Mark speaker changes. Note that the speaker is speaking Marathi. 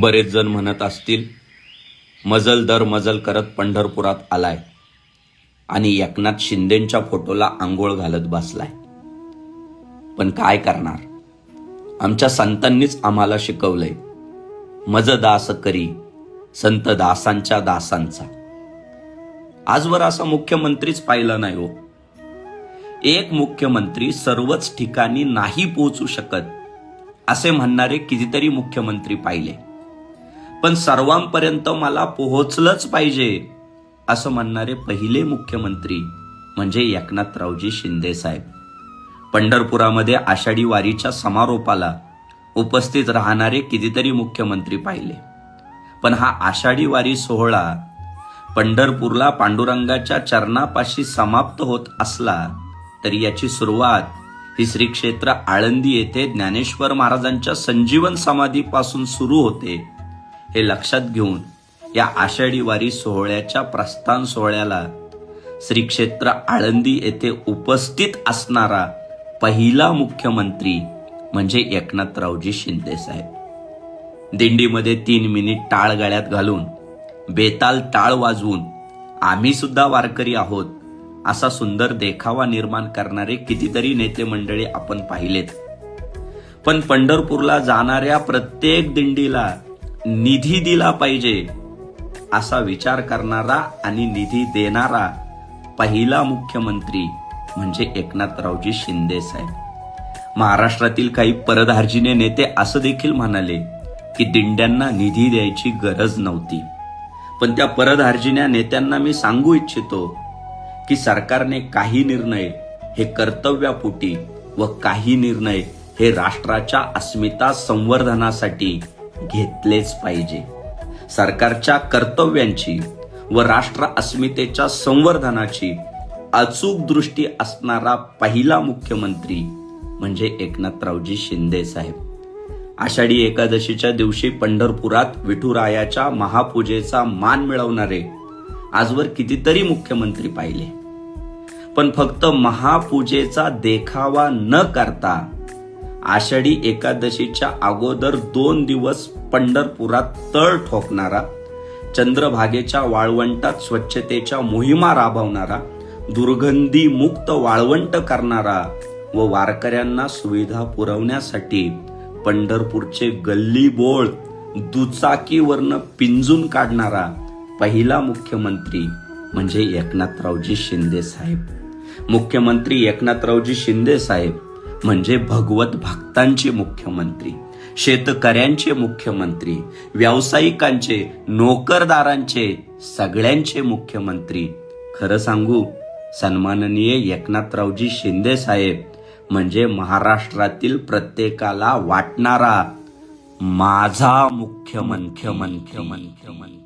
Speaker 1: बरेच जण म्हणत असतील मजल दर मजल करत पंढरपुरात आलाय आणि एकनाथ शिंदेंच्या फोटोला आंघोळ घालत बसलाय. पण काय करणार? आमच्या संतांनीच आम्हाला शिकवलंय मज दास करी संत दासांच्या दासांचा. आजवर असा मुख्यमंत्रीच पाहिला नाही हो. एक मुख्यमंत्री सर्वच ठिकाणी नाही पोहोचू शकत असे म्हणणारे कितीतरी मुख्यमंत्री पाहिले. पण सर्वांपर्यंत मला पोहोचलंच पाहिजे असं म्हणणारे पहिले मुख्यमंत्री म्हणजे एकनाथरावजी शिंदे साहेब. पंढरपुरामध्ये आषाढी वारीच्या समारोपाला उपस्थित राहणारे कितीतरी मुख्यमंत्री पाहिले. पण हा आषाढी वारी सोहळा पंढरपूरला पांडुरंगाच्या चरणापाशी समाप्त होत असला तरी याची सुरुवात ही श्री क्षेत्र आळंदी येथे ज्ञानेश्वर महाराजांच्या संजीवन समाधीपासून सुरू होते. हे लक्षात घेऊन या आषाढी वारी सोहळ्याच्या प्रस्थान सोहळ्याला श्री क्षेत्र आळंदी येथे उपस्थित असणारा पहिला मुख्यमंत्री म्हणजे एकनाथरावजी शिंदे साहेब. दिंडीमध्ये तीन मिनिट टाळ गळ्यात घालून बेताल टाळ वाजवून आम्ही सुद्धा वारकरी आहोत असा सुंदर देखावा निर्माण करणारे कितीतरी नेते मंडळी आपण पाहिलेत. पण पंढरपूरला जाणाऱ्या प्रत्येक दिंडीला निधी दिला पाहिजे असा विचार करणारा आणि निधी देणारा पहिला मुख्यमंत्री म्हणजे एकनाथरावजी शिंदे साहेब. महाराष्ट्रातील काही परधार्जिने नेते असं देखील म्हणाले की दिंड्यांना निधी द्यायची गरज नव्हती. पण त्या परधार्जिन्या नेत्यांना मी सांगू इच्छितो की सरकारने काही निर्णय हे कर्तव्यापोटी व काही निर्णय हे राष्ट्राच्या अस्मिता संवर्धनासाठी घेतलेच पाहिजे. सरकारच्या कर्तव्यांची व राष्ट्र अस्मितेच्या संवर्धनाची अचूक दृष्टी असणारा पहिला मुख्यमंत्री म्हणजे एकनाथरावजी शिंदे साहेब. आषाढी एकादशीच्या दिवशी पंढरपुरात विठुरायाच्या महापूजेचा मान मिळवणारे आजवर कितीतरी मुख्यमंत्री पाहिले. पण फक्त महापूजेचा देखावा न करता आषाढी एकादशीच्या अगोदर दोन दिवस पंढरपुरात तळ ठोकणारा चंद्रभागेच्या वाळवंटात स्वच्छतेच्या मोहिमा राबवणारा दुर्गंधी मुक्त वाळवंट करणारा व वारकऱ्यांना सुविधा पुरवण्यासाठी पंढरपूरचे गल्ली बोळ दुचाकीवरनं पिंजून काढणारा पहिला मुख्यमंत्री म्हणजे एकनाथरावजी शिंदे साहेब. मुख्यमंत्री एकनाथरावजी शिंदे साहेब. म्हणजे भगवत भक्तांचे मुख्यमंत्री शेतकऱ्यांचे मुख्यमंत्री व्यावसायिकांचे नोकरदारांचे सगळ्यांचे मुख्यमंत्री. खरं सांगू सन्माननीय एकनाथरावजी शिंदे साहेब म्हणजे महाराष्ट्रातील प्रत्येकाला वाटणारा माझा मुख्य मुख्यमंत्री.